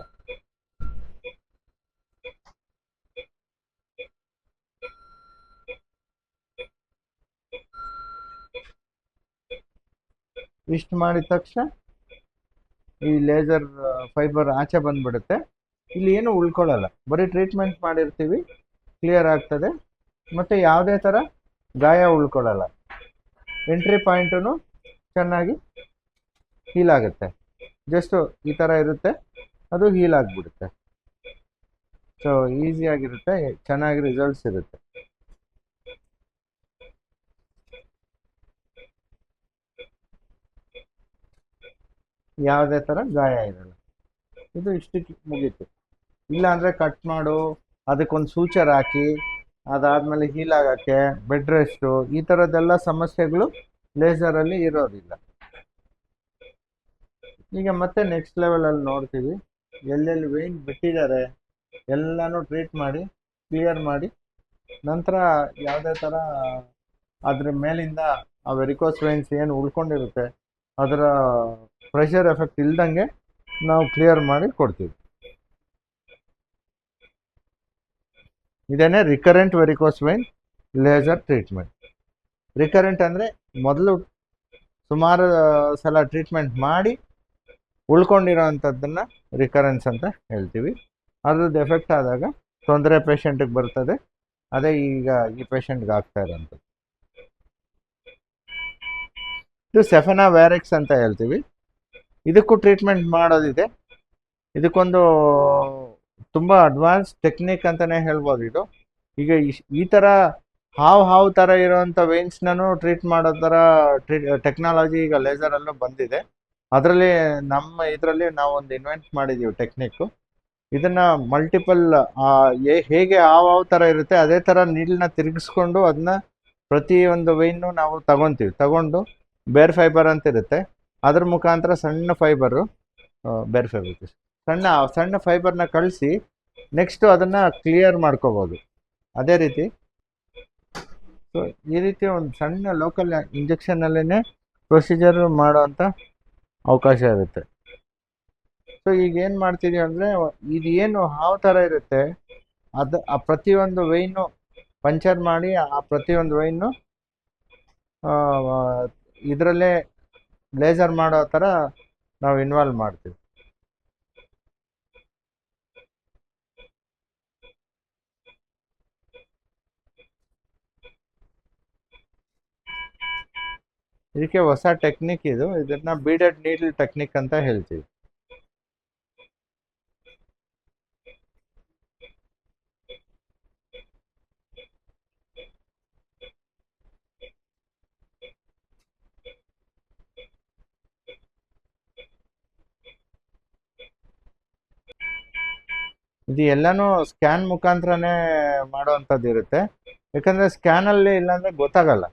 ಇಷ್ಟು ಮಾಡಿದ ತಕ್ಷಣ ಈ ಲೇಸರ್ ಫೈಬರ್ ಆಚೆ ಬಂದ್ಬಿಡುತ್ತೆ. ಇಲ್ಲಿ ಏನು ಉಳ್ಕೊಳ್ಳಲ್ಲ. ಬರೀ ಟ್ರೀಟ್ಮೆಂಟ್ ಮಾಡಿರ್ತೀವಿ ಕ್ಲಿಯರ್ ಆಗ್ತದೆ. ಮತ್ತೆ ಯಾವುದೇ ಥರ ಗಾಯ ಉಳ್ಕೊಳ್ಳಲ್ಲ. ಎಂಟ್ರಿ ಪಾಯಿಂಟು ಚೆನ್ನಾಗಿ ಹೀಲ್ ಆಗುತ್ತೆ. ಜಸ್ಟು ಈ ಥರ ಇರುತ್ತೆ, ಅದು ಹೀಲ್ ಆಗಿಬಿಡುತ್ತೆ. ಸೊ ಈಸಿಯಾಗಿರುತ್ತೆ ಚೆನ್ನಾಗಿ ರಿಸಲ್ಟ್ಸ್ ಇರುತ್ತೆ. ಯಾವುದೇ ಥರ ಗಾಯ ಇರಲ್ಲ. ಇದು ಇಷ್ಟಕ್ಕೆ ಮುಗೀತು. ಇಲ್ಲ ಅಂದರೆ ಕಟ್ ಮಾಡು, ಅದಕ್ಕೊಂದು ಸೂಚರ್ ಹಾಕಿ, ಅದಾದಮೇಲೆ ಹೀಲ್ ಆಗೋಕ್ಕೆ ಬೆಡ್ ರೆಸ್ಟು ಈ ಥರದ್ದೆಲ್ಲ ಸಮಸ್ಯೆಗಳು ಲೇಸರಲ್ಲಿ ಇರೋದಿಲ್ಲ. ಈಗ ಮತ್ತೆ ನೆಕ್ಸ್ಟ್ ಲೆವೆಲಲ್ಲಿ ನೋಡ್ತೀವಿ. ಎಲ್ಲೆಲ್ಲಿ ವೇನ್ ಬಿಟ್ಟಿದ್ದಾರೆ, ಎಲ್ಲನೂ ಟ್ರೀಟ್ ಮಾಡಿ ಕ್ಲಿಯರ್ ಮಾಡಿ, ನಂತರ ಯಾವುದೇ ಥರ ಅದ್ರ ಮೇಲಿಂದ ಆ ವೆರಿಕೋಸ್ ವೈನ್ಸ್ ಏನು ಉಳ್ಕೊಂಡಿರುತ್ತೆ, ಅದರ ಪ್ರೆಷರ್ ಎಫೆಕ್ಟ್ ಇಲ್ದಂಗೆ ನಾವು ಕ್ಲಿಯರ್ ಮಾಡಿ ಕೊಡ್ತೀವಿ. ಇದೇನೆ recurrent varicose vein laser treatment recurrent ಅಂದರೆ ಮೊದಲು ಸುಮಾರು ಸಲ ಟ್ರೀಟ್ಮೆಂಟ್ ಮಾಡಿ ಉಳ್ಕೊಂಡಿರೋ ಅಂಥದ್ದನ್ನು ರಿಕರೆನ್ಸ್ ಅಂತ ಹೇಳ್ತೀವಿ. ಅದ್ರದ್ದು ಎಫೆಕ್ಟ್ ಆದಾಗ ತೊಂದರೆ ಪೇಷಂಟಿಗೆ ಬರ್ತದೆ. ಅದೇ ಈಗ ಈ ಪೇಷಂಟ್ಗೆ ಆಗ್ತಾ ಇರೋಂಥದ್ದು. ಇದು ಸೆಫೆನಾ ವ್ಯಾರೆಕ್ಸ್ ಅಂತ ಹೇಳ್ತೀವಿ. ಇದಕ್ಕೂ ಟ್ರೀಟ್ಮೆಂಟ್ ಮಾಡೋದಿದೆ. ಇದಕ್ಕೊಂದು ತುಂಬ ಅಡ್ವಾನ್ಸ್ ಟೆಕ್ನಿಕ್ ಅಂತಲೇ ಹೇಳ್ಬೋದು ಇದು. ಈಗ ಈ ಥರ ಹಾವು ಹಾವು ಥರ ಇರೋವಂಥ ವೇನ್ಸ್ನೂ ಟ್ರೀಟ್ ಮಾಡೋ ಥರ ಟ್ರೀ ಟೆಕ್ನಾಲಜಿ ಈಗ ಲೇಸರಲ್ಲೂ ಬಂದಿದೆ. ಅದರಲ್ಲಿ ನಮ್ಮ ಇದರಲ್ಲಿ ನಾವು ಒಂದು ಇನ್ವೆಂಟ್ ಮಾಡಿದ್ದೀವಿ ಟೆಕ್ನಿಕ್ಕು ಇದನ್ನ ಮಲ್ಟಿಪಲ್ ಹೇಗೆ ಹಾವು ಹಾವು ಥರ ಇರುತ್ತೆ ಅದೇ ಥರ ನೀಲ್ನ ತಿರುಗಿಸ್ಕೊಂಡು ಅದನ್ನ ಪ್ರತಿ ಒಂದು ವೈನ್ನು ನಾವು ತಗೊತೀವಿ. ತಗೊಂಡು ಬೇರ್ ಫೈಬರ್ ಅಂತ ಇರುತ್ತೆ ಅದ್ರ ಮುಖಾಂತರ ಸಣ್ಣ ಫೈಬರು ಬೇರ್ ಫೈಬರ್ ಸಣ್ಣ ಸಣ್ಣ ಫೈಬರ್ನ ಕಳಿಸಿ ನೆಕ್ಸ್ಟು ಅದನ್ನು ಕ್ಲಿಯರ್ ಮಾಡ್ಕೋಬೋದು. ಅದೇ ರೀತಿ. ಸೊ ಈ ರೀತಿ ಒಂದು ಸಣ್ಣ ಲೋಕಲ್ ಇಂಜೆಕ್ಷನಲ್ಲೇ ಪ್ರೊಸೀಜರ್ ಮಾಡೋವಂಥ ಅವಕಾಶ ಇರುತ್ತೆ. ಸೊ ಈಗ ಏನು ಮಾಡ್ತೀವಿ ಅಂದರೆ, ಇದು ಏನು ಹಾವು ಥರ ಇರುತ್ತೆ, ಅದು ಆ ಪ್ರತಿಯೊಂದು ವೈನು ಪಂಚರ್ ಮಾಡಿ ಆ ಪ್ರತಿಯೊಂದು ವೈನು ಇದರಲ್ಲೇ ಲೇಸರ್ ಮಾಡೋ ಥರ ನಾವು ಇನ್ವಾಲ್ವ್ ಮಾಡ್ತೀವಿ. ಇದಕ್ಕೆ ಹೊಸ ಟೆಕ್ನಿಕ್ ಇದು. ಇದನ್ನ ಬೀಡೆಡ್ ನೀಡಲ್ ಟೆಕ್ನಿಕ್ ಅಂತ ಹೇಳ್ತೀವಿ. ಇದು ಎಲ್ಲಾನು ಸ್ಕ್ಯಾನ್ ಮುಖಾಂತರನೇ ಮಾಡುವಂಥದ್ದು ಇರುತ್ತೆ ಯಾಕಂದ್ರೆ ಸ್ಕ್ಯಾನ್ ಅಲ್ಲಿ ಇಲ್ಲಾಂದ್ರೆ ಗೊತ್ತಾಗಲ್ಲ.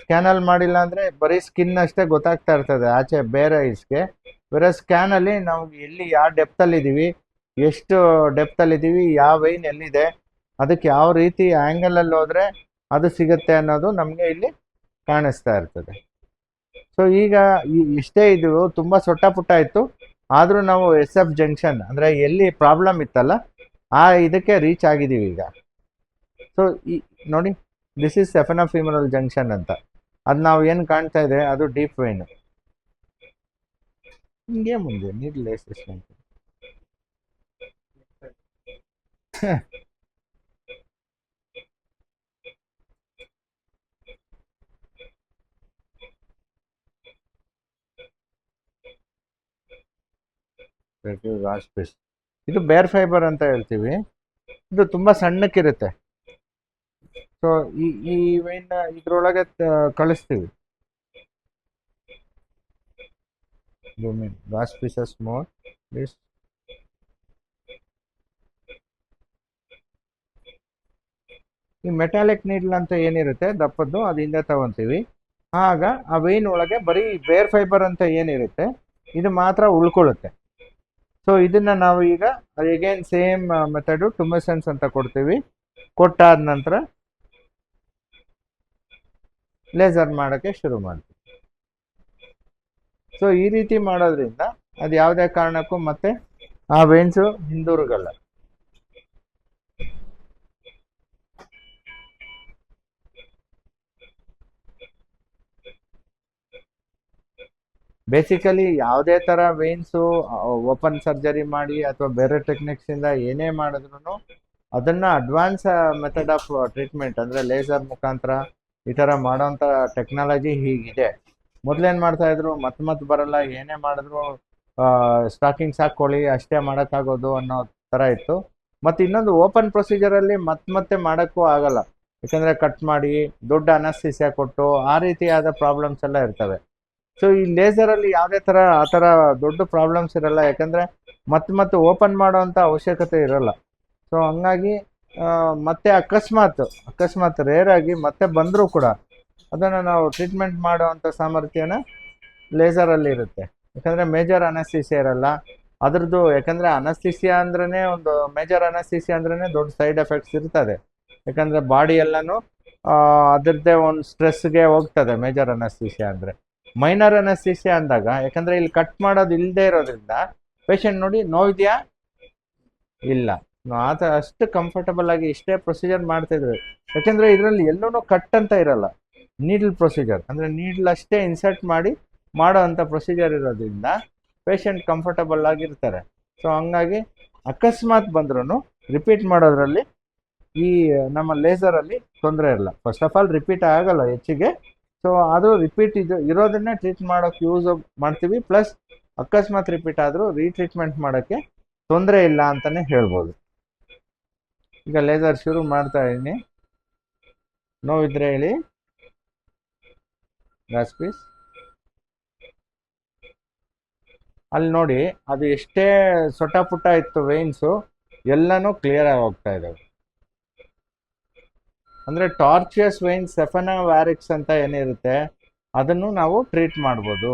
ಸ್ಕ್ಯಾನ್ ಅಲ್ಲಿ ಮಾಡಿಲ್ಲ ಅಂದರೆ ಬರೀ ಸ್ಕಿನ್ ಅಷ್ಟೇ ಗೊತ್ತಾಗ್ತಾ ಇರ್ತದೆ. ಆಚೆ ಬೇರೆ ಐಸ್ಗೆ ಬೇರೆ ಸ್ಕ್ಯಾನಲ್ಲಿ ನಾವು ಎಲ್ಲಿ ಯಾವ ಡೆಪ್ತಲ್ಲಿದ್ದೀವಿ ಎಷ್ಟು ಡೆಪ್ತ್ ಅಲ್ಲಿ ಇದೀವಿ, ಯಾವ ವೈನ್ ಎಲ್ಲಿದೆ, ಅದಕ್ಕೆ ಯಾವ ರೀತಿ ಆ್ಯಂಗಲಲ್ಲಿ ಹೋದರೆ ಅದು ಸಿಗುತ್ತೆ ಅನ್ನೋದು ನಮಗೆ ಇಲ್ಲಿ ಕಾಣಿಸ್ತಾ ಇರ್ತದೆ. ಸೊ ಈಗ ಇಷ್ಟೇ ಇದು ತುಂಬ ಸೊಟ್ಟ ಪುಟ್ಟ ಇತ್ತು. ಆದರೂ ನಾವು ಎಸ್ ಎಫ್ ಜಂಕ್ಷನ್ ಅಂದರೆ ಎಲ್ಲಿ ಪ್ರಾಬ್ಲಮ್ ಇತ್ತಲ್ಲ, ಆ ಇದಕ್ಕೆ ರೀಚ್ ಆಗಿದ್ದೀವಿ ಈಗ. ಸೊ ಈ ನೋಡಿ. This is saphenofemoral junction ಅಂತ. ಅದು ನಾವು ಏನು ಕಾಣ್ತಾ ಇದೆ? ಅದು ಡೀಪ್ ವೈನ್ ಹಿಂಗೆ ಮುಂದೆ ನೀಡ್ ಲೇಸಸ್ ಅಂತ ರಾಸ್ ಪೀಸ್ ಇದು ಬೇರ್ ಫೈಬರ್ ಅಂತ ಹೇಳ್ತೀವಿ. ಇದು ತುಂಬಾ ಸಣ್ಣಕ್ಕಿರುತ್ತೆ. ಸೊ ಈ ಈ ವೈನ್ ಇದ್ರೊಳಗೆ ಕಳಿಸ್ತೀವಿ. ಲಾಸ್ಟ್ ಪೀಸಸ್ ಮೋರ್ ಈ ಮೆಟಾಲಿಕ್ ನೀಡ್ಲ್ ಅಂತ ಏನಿರುತ್ತೆ, ದಪ್ಪದ್ದು ಅದರಿಂದ ತಗೊಂತೀವಿ. ಆಗ, ಆ ವೈನ್ ಒಳಗೆ ಬರೀ ಬೇರ್ ಫೈಬರ್ ಅಂತ ಏನಿರುತ್ತೆ, ಇದು ಮಾತ್ರ ಉಳ್ಕೊಳ್ಳುತ್ತೆ. ಸೊ ಇದನ್ನ ನಾವು ಈಗ ಅಗೇನ್ ಸೇಮ್ ಮೆಥಡು ಟುಮೆಸೆನ್ಸ್ ಅಂತ ಕೊಡ್ತೀವಿ. ಕೊಟ್ಟಾದ ನಂತರ ಲೇಸರ್ ಮಾಡೋಕ್ಕೆ ಶುರು ಮಾಡ್ತೀವಿ. ಸೊ ಈ ರೀತಿ ಮಾಡೋದ್ರಿಂದ ಅದು ಯಾವುದೇ ಕಾರಣಕ್ಕೂ ಮತ್ತೆ ಆ ವೇನ್ಸು ಹಿಂದೂರುಗಲ್ಲ. ಬೇಸಿಕಲಿ ಯಾವುದೇ ಥರ ವೇನ್ಸು ಓಪನ್ ಸರ್ಜರಿ ಮಾಡಿ ಅಥವಾ ಬೇರೆ ಟೆಕ್ನಿಕ್ಸ್ ಇಂದ ಏನೇ ಮಾಡಿದ್ರು ಅದನ್ನ ಅಡ್ವಾನ್ಸ್ ಮೆಥಡ್ ಆಫ್ ಟ್ರೀಟ್ಮೆಂಟ್ ಅಂದ್ರೆ ಲೇಸರ್ ಮುಖಾಂತರ ಈ ಥರ ಮಾಡೋಂಥ ಟೆಕ್ನಾಲಜಿ ಹೀಗಿದೆ. ಮೊದ್ಲೇನ್ ಮಾಡ್ತಾ ಇದ್ರು ಮತ್ತೆ ಮತ್ ಬರಲ್ಲ, ಏನೇ ಮಾಡಿದ್ರು ಸ್ಟಾಕಿಂಗ್ಸ್ ಹಾಕ್ಕೊಳ್ಳಿ ಅಷ್ಟೇ ಮಾಡೋಕ್ಕಾಗೋದು ಅನ್ನೋ ಥರ ಇತ್ತು. ಮತ್ತು ಇನ್ನೊಂದು ಓಪನ್ ಪ್ರೊಸೀಜರಲ್ಲಿ ಮತ್ತೆ ಮತ್ತೆ ಮಾಡೋಕ್ಕೂ ಆಗಲ್ಲ. ಯಾಕಂದರೆ ಕಟ್ ಮಾಡಿ, ದೊಡ್ಡ ಅನಸ್ತಿಸಿಯಾ ಕೊಟ್ಟು, ಆ ರೀತಿಯಾದ ಪ್ರಾಬ್ಲಮ್ಸ್ ಎಲ್ಲ ಇರ್ತವೆ. ಸೊ ಈ ಲೇಸರಲ್ಲಿ ಯಾವುದೇ ಥರ ಆ ಥರ ದೊಡ್ಡ ಪ್ರಾಬ್ಲಮ್ಸ್ ಇರಲ್ಲ. ಯಾಕಂದರೆ ಮತ್ತೆ ಮತ್ತೆ ಓಪನ್ ಮಾಡೋವಂಥ ಅವಶ್ಯಕತೆ ಇರಲ್ಲ. ಸೊ ಹಂಗಾಗಿ ಮತ್ತೆ ಅಕಸ್ಮಾತ್ ಅಕಸ್ಮಾತ್ ರೇರ್ ಆಗಿ ಮತ್ತೆ ಬಂದರೂ ಕೂಡ ಅದನ್ನು ನಾವು ಟ್ರೀಟ್ಮೆಂಟ್ ಮಾಡುವಂಥ ಸಾಮರ್ಥ್ಯನ ಲೇಸರಲ್ಲಿ ಇರುತ್ತೆ. ಯಾಕಂದ್ರೆ ಮೇಜರ್ ಅನಸ್ತಿಸಿಯಾ ಇರಲ್ಲ. ಅದರದ್ದು ಯಾಕಂದ್ರೆ ಅನಸ್ತಿಸಿಯ ಅಂದ್ರೇ ಒಂದು ಮೇಜರ್ ಅನಸ್ತಿಸಿಯ ಅಂದ್ರೇ ದೊಡ್ಡ ಸೈಡ್ ಎಫೆಕ್ಟ್ಸ್ ಇರ್ತದೆ. ಯಾಕಂದ್ರೆ ಬಾಡಿ ಎಲ್ಲಾನು ಅದರದ್ದೇ ಒಂದು ಸ್ಟ್ರೆಸ್ಗೆ ಹೋಗ್ತದೆ ಮೇಜರ್ ಅನಸ್ತೀಸಿಯಾ ಅಂದರೆ. ಮೈನರ್ ಅನಸ್ತೀಸಿಯಾ ಅಂದಾಗ, ಯಾಕಂದರೆ ಇಲ್ಲಿ ಕಟ್ ಮಾಡೋದು ಇಲ್ಲದೆ ಇರೋದ್ರಿಂದ ಪೇಷಂಟ್ ನೋಡಿ ನೋವಿದೆಯಾ ಇಲ್ಲ. ನಾವು ಆ ಥರ ಅಷ್ಟು ಕಂಫರ್ಟಬಲ್ ಆಗಿ ಇಷ್ಟೇ ಪ್ರೊಸೀಜರ್ ಮಾಡ್ತಿದ್ರು. ಯಾಕೆಂದ್ರೆ ಇದರಲ್ಲಿ ಎಲ್ಲೂ ಕಟ್ ಅಂತ ಇರಲ್ಲ. ನೀಡ್ಲ್ ಪ್ರೊಸೀಜರ್ ಅಂದರೆ ನೀಡ್ಲ್ ಅಷ್ಟೇ ಇನ್ಸರ್ಟ್ ಮಾಡಿ ಮಾಡೋ ಅಂಥ ಪ್ರೊಸೀಜರ್ ಇರೋದ್ರಿಂದ ಪೇಷಂಟ್ ಕಂಫರ್ಟಬಲ್ ಆಗಿರ್ತಾರೆ. ಸೊ ಹಂಗಾಗಿ ಅಕಸ್ಮಾತ್ ಬಂದ್ರೂ ರಿಪೀಟ್ ಮಾಡೋದ್ರಲ್ಲಿ ಈ, ನಮ್ಮ ಲೇಸರಲ್ಲಿ ತೊಂದರೆ ಇರಲ್ಲ ಫಸ್ಟ್ ಆಫ್ ಆಲ್ ರಿಪೀಟ್ ಆಗಲ್ಲ ಹೆಚ್ಚಿಗೆ. ಸೊ ಅದು ರಿಪೀಟ್ ಇದು, ಇರೋದನ್ನೇ ಟ್ರೀಟ್ ಮಾಡೋಕೆ ಯೂಸ್ ಮಾಡ್ತೀವಿ. ಪ್ಲಸ್ ಅಕಸ್ಮಾತ್ ರಿಪೀಟ್ ಆದರೂ ರೀಟ್ರೀಟ್ಮೆಂಟ್ ಮಾಡೋಕ್ಕೆ ತೊಂದರೆ ಇಲ್ಲ ಅಂತಲೇ ಹೇಳ್ಬೋದು. ಈಗ ಲೇಸರ್ ಶುರು ಮಾಡ್ತಾ ಇದ್ದೀನಿ. ನೋವಿದ್ರೆ ಹೇಳಿ. ಗ್ಯಾಸ್ ಪೀಸ್ ಅಲ್ಲಿ ನೋಡಿ, ಅದು ಎಷ್ಟೇ ಸೊಟ್ಟ ಪುಟ್ಟ ಇತ್ತು ವೈನ್ಸು ಎಲ್ಲನೂ ಕ್ಲಿಯರ್ ಆಗಿ ಹೋಗ್ತಾ ಇದ್ದಾವೆ ಅಂದರೆ ಟಾರ್ಚಿಯಸ್ ವೈನ್ಸ್ ಸೆಫನ ವ್ಯಾರಿಕ್ಸ್ ಅಂತ ಏನಿರುತ್ತೆ, ಅದನ್ನು ನಾವು ಟ್ರೀಟ್ ಮಾಡ್ಬೋದು.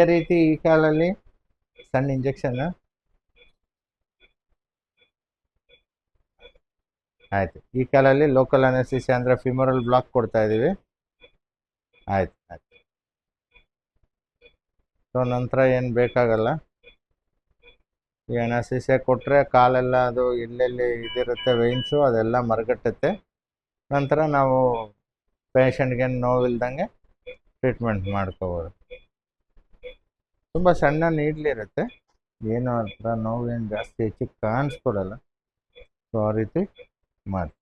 ಅದೇ ರೀತಿ ಈ ಕಾಲಲ್ಲಿ ಸಣ್ಣ ಇಂಜೆಕ್ಷನ್ ಆಯ್ತು. ಈ ಕಾಲಲ್ಲಿ ಲೋಕಲ್ ಅನೆಸಿಸಿ ಅಂದ್ರೆ ಫಿಮರಲ್ ಬ್ಲಾಕ್ ಕೊಡ್ತಾ ಇದೀವಿ. ಆಯ್ತು ಆಯ್ತು. ಸೊ ನಂತರ ಏನು ಬೇಕಾಗಲ್ಲ. ಈ ಅನಸಿಸೆ ಕೊಟ್ಟರೆ ಕಾಲೆಲ್ಲ ಅದು ಎಲ್ಲೆಲ್ಲಿ ಇದಿರುತ್ತೆ ವೆಯ್ನ್ಸು ಅದೆಲ್ಲ ಮರಗಟ್ಟುತ್ತೆ. ನಂತರ ನಾವು ಪೇಷಂಟ್ಗೆ ನೋವಿಲ್ದಂಗೆ ಟ್ರೀಟ್ಮೆಂಟ್ ಮಾಡ್ಕೋಬೋದು. ತುಂಬ ಸಣ್ಣ ನೀಡ್ಲಿರುತ್ತೆ ಏನೋ ಹತ್ರ ನೋವೇನು ಜಾಸ್ತಿ ಹೆಚ್ಚಿಗೆ ಕಾಣಿಸ್ಕೊಡಲ್ಲ. ಸೊ ಆ ರೀತಿ ಮಾಡಿ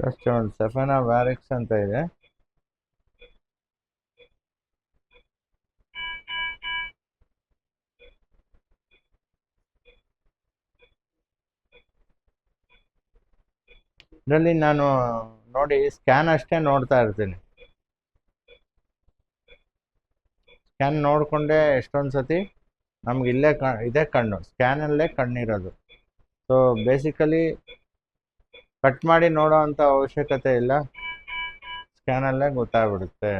ಜಸ್ಟ್ ಒಂದು ಸೆಫೆನಾ ವ್ಯಾರಿಕ್ಸ್ ಅಂತ ಇದೆ. ಇದರಲ್ಲಿ ನಾನು ನೋಡಿ ಸ್ಕ್ಯಾನ್ ಅಷ್ಟೇ ನೋಡ್ತಾ ಇರ್ತೀನಿ. ಸ್ಕ್ಯಾನ್ ನೋಡಿಕೊಂಡೇ ಎಷ್ಟೊಂದು ಸತಿ, ನಮ್ಗೆ ಇಲ್ಲೇ ಕ, ಇದೇ ಕಣ್ಣು. ಸ್ಕ್ಯಾನಲ್ಲೇ ಕಣ್ಣಿರೋದು. ಸೊ ಬೇಸಿಕಲಿ ಕಟ್ ಮಾಡಿ ನೋಡೋ ಅಂಥ ಅವಶ್ಯಕತೆ ಇಲ್ಲ. ಸ್ಕ್ಯಾನಲ್ಲೇ ಗೊತ್ತಾಗ್ಬಿಡುತ್ತೆ.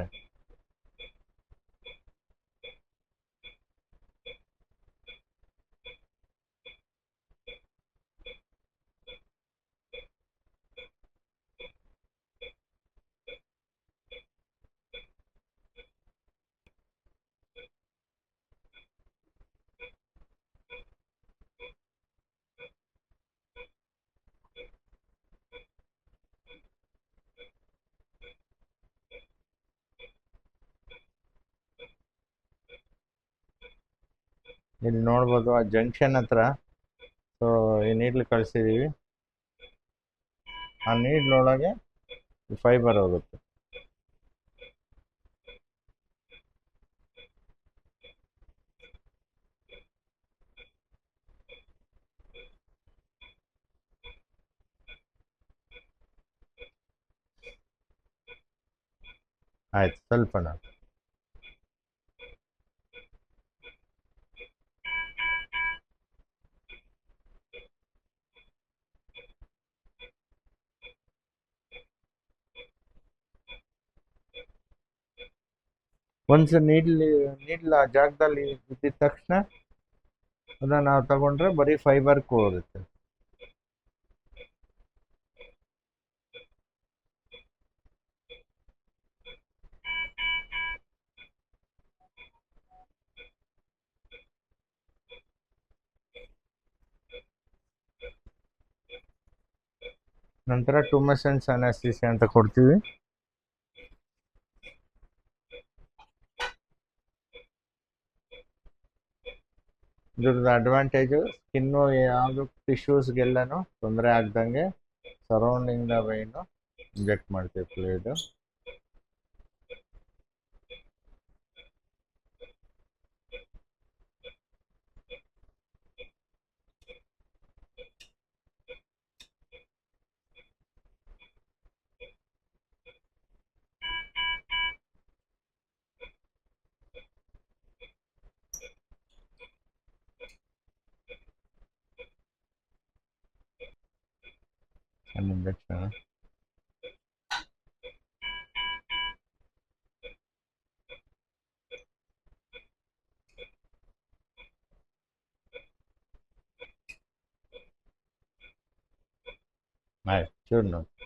ಇಲ್ಲಿ ನೋಡ್ಬೋದು ಆ ಜಂಕ್ಷನ್ ಹತ್ರ. ಸೊ ಈ ನೀಡ್ಲು ಕಳಿಸಿದ್ದೀವಿ ಆ ನೀಡ್ಲೊಳಗೆ ಫೈಬರ್ ಹೋಗುತ್ತೆ. ಆಯ್ತು, ಸ್ವಲ್ಪ ಮನ್ಸು ನೀಡ್ಲಿ, ನೀಡ್ಲ ಜಾಗದಲ್ಲಿ ಇದ್ದಿದ ತಕ್ಷಣ ಅದನ್ನ ನಾವು ತಗೊಂಡ್ರೆ ಬರೀ ಫೈಬರ್ ಹೋಗುತ್ತೆ ನಂತರ ಟುಮಸನ್ಸ್ ಅನಾಸ್ತೀಸಿ ಅಂತ ಕೊಡ್ತೀವಿ. ಇದ್ರದ್ದು ಅಡ್ವಾಂಟೇಜು ಸ್ಕಿನ್ನು ಯಾವುದು ಟಿಶ್ಯೂಸ್ಗೆಲ್ಲನೂ ತೊಂದರೆ ಆಗ್ದಂಗೆ ಸರೌಂಡಿಂಗ್ ದ ವೈನು ಇಂಜೆಕ್ಟ್ ಮಾಡ್ತೀವಿ ಫ್ಲೂಯಿಡು ಒಂದು ಇಂಜೆಕ್ಷನ್ ಆಯ್ತು ಚೂರು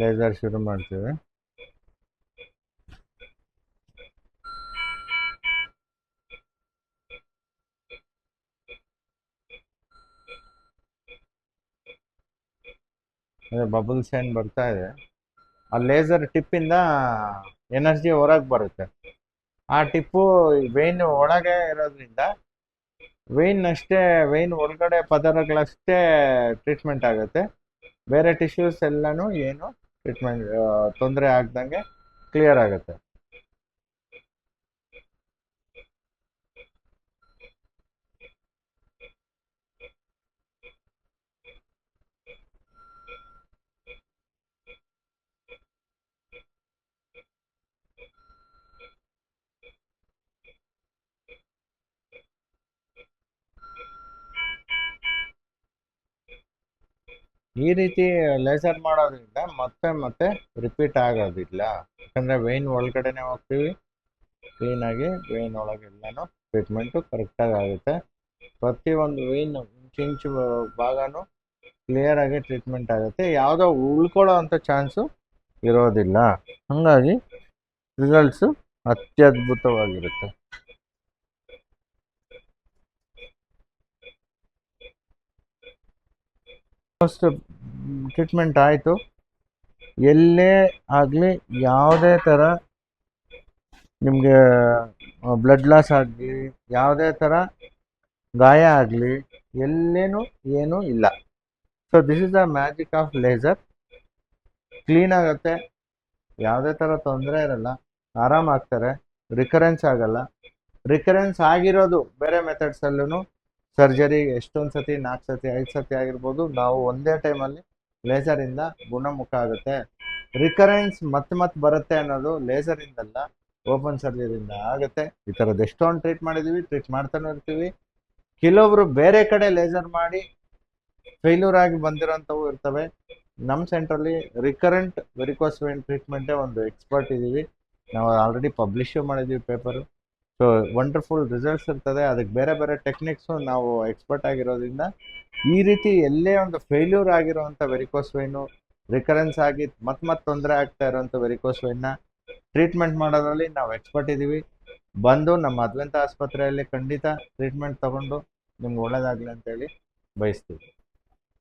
ಲೇಸರ್ ಶುರು ಮಾಡ್ತೀವಿ. ಬಬಲ್ಸ್ ಏನು ಬರ್ತಾ ಇದೆ. ಆ ಲೇಸರ್ ಟಿಪ್ಪಿಂದ ಎನರ್ಜಿ ಹೊರಗೆ ಬರುತ್ತೆ. ಆ ಟಿಪ್ಪು ವೈನ್ ಒಳಗೆ ಇರೋದ್ರಿಂದ ವೈನ್ ಅಷ್ಟೇ ವೈನ್ ಒಳಗಡೆ ಪದರಗಳಷ್ಟೇ ಟ್ರೀಟ್ಮೆಂಟ್ ಆಗುತ್ತೆ. ಬೇರೆ ಟಿಶ್ಯೂಸ್ ಎಲ್ಲನೂ ಏನು ಟ್ರೀಟ್ಮೆಂಟ್ ತೊಂದರೆ ಆಗ್ದಂಗೆ ಕ್ಲಿಯರ್ ಆಗುತ್ತೆ. ಈ ರೀತಿ ಲೇಸರ್ ಮಾಡೋದ್ರಿಂದ ಮತ್ತೆ ಮತ್ತೆ ರಿಪೀಟ್ ಆಗೋದಿಲ್ಲ. ಯಾಕಂದ್ರೆ ವೈನ್ ಒಳಗಡೆನೆ ಹೋಗ್ತೀವಿ. ಕ್ಲೀನಾಗಿ ವೇನ್ ಒಳಗೆಲ್ಲನೂ ಟ್ರೀಟ್ಮೆಂಟು ಕರೆಕ್ಟಾಗಿ ಆಗುತ್ತೆ. ಪ್ರತಿಯೊಂದು ವೇನ್ ಇಂಚು ಇಂಚು ಭಾಗನೂ ಕ್ಲಿಯರ್ ಆಗಿ ಟ್ರೀಟ್ಮೆಂಟ್ ಆಗುತ್ತೆ. ಯಾವುದೋ ಉಳ್ಕೊಳ್ಳೋ ಅಂಥ ಚಾನ್ಸು ಇರೋದಿಲ್ಲ. ಹಾಗಾಗಿ ರಿಸಲ್ಟ್ಸು ಅತ್ಯದ್ಭುತವಾಗಿರುತ್ತೆ. ಫಸ್ಟ್ ಟ್ರೀಟ್ಮೆಂಟ್ ಆಯಿತು. ಎಲ್ಲೇ ಆಗಲಿ ಯಾವುದೇ ಥರ ನಿಮಗೆ ಬ್ಲಡ್ ಲಾಸ್ ಆಗಲಿ, ಯಾವುದೇ ಥರ ಗಾಯ ಆಗಲಿ, ಎಲ್ಲೇನೂ ಏನೂ ಇಲ್ಲ. So this is the magic of laser clean ಆಗುತ್ತೆ. ಯಾವುದೇ ಥರ ತೊಂದರೆ ಇರಲ್ಲ. ಆರಾಮಾಗ್ತಾರೆ. ರಿಕರೆನ್ಸ್ ಆಗಲ್ಲ. ರಿಕರೆನ್ಸ್ ಆಗಿರೋದು ಬೇರೆ ಮೆಥಡ್ಸಲ್ಲೂ ಸರ್ಜರಿ ಎಷ್ಟೊಂದು ಸತಿ ನಾಲ್ಕು ಸತಿ, ಐದು ಸತಿ ಆಗಿರ್ಬೋದು, ನಾವು ಒಂದೇ ಟೈಮಲ್ಲಿ ಲೇಸರಿಂದ ಗುಣಮುಖ ಆಗುತ್ತೆ. ರಿಕರೆನ್ಸ್ ಮತ್ತೆ ಮತ್ತೆ ಬರುತ್ತೆ ಅನ್ನೋದು ಲೇಸರಿಂದಲ್ಲ ಓಪನ್ ಸರ್ಜರಿಯಿಂದ ಆಗುತ್ತೆ. ಈ ಥರದ್ದು ಎಷ್ಟೊಂದು ಟ್ರೀಟ್ ಮಾಡಿದ್ದೀವಿ ಟ್ರೀಟ್ ಮಾಡ್ತಾನೆ ಇರ್ತೀವಿ. ಕೆಲವೊಬ್ರು ಬೇರೆ ಕಡೆ ಲೇಸರ್ ಮಾಡಿ ಫೇಲ್ಯೂರ್ ಆಗಿ ಬಂದಿರೋಂಥವು ಇರ್ತವೆ. ನಮ್ಮ ಸೆಂಟ್ರಲ್ಲಿ ರಿಕರೆಂಟ್ ವೆರಿಕೋಸ್ ವೇನ್ ಟ್ರೀಟ್ಮೆಂಟೇ ಒಂದು ಎಕ್ಸ್ಪರ್ಟ್ ಇದ್ದೀವಿ ನಾವು ಆಲ್ರೆಡಿ ಪಬ್ಲಿಷು ಮಾಡಿದ್ದೀವಿ ಪೇಪರು ಸೊ ವಂಡರ್ಫುಲ್ ರಿಸಲ್ಟ್ಸ್ ಇರ್ತದೆ. ಅದಕ್ಕೆ ಬೇರೆ ಬೇರೆ ಟೆಕ್ನಿಕ್ಸು ನಾವು ಎಕ್ಸ್ಪರ್ಟ್ ಆಗಿರೋದ್ರಿಂದ ಈ ರೀತಿ ಎಲ್ಲೇ ಒಂದು ಫೇಲ್ಯೂರ್ ಆಗಿರುವಂಥ ವೆರಿಕೋಸ್ ವೈನು ರಿಕರೆನ್ಸ್ ಆಗಿ ಮತ್ತೆ ಮತ್ತೆ ತೊಂದರೆ ಆಗ್ತಾ ಇರೋವಂಥ ವೆರಿಕೋಸ್ ವೈನ್ನ ಟ್ರೀಟ್ಮೆಂಟ್ ಮಾಡೋದ್ರಲ್ಲಿ ನಾವು ಎಕ್ಸ್ಪರ್ಟ್ ಇದ್ದೀವಿ ಬಂದು ನಮ್ಮ ಅದ್ವೆಂತ ಆಸ್ಪತ್ರೆಯಲ್ಲಿ ಖಂಡಿತ ಟ್ರೀಟ್ಮೆಂಟ್ ತಗೊಂಡು ನಿಮ್ಗೆ ಒಳ್ಳೇದಾಗಲಿ ಅಂತೇಳಿ ಬಯಸ್ತೀವಿ.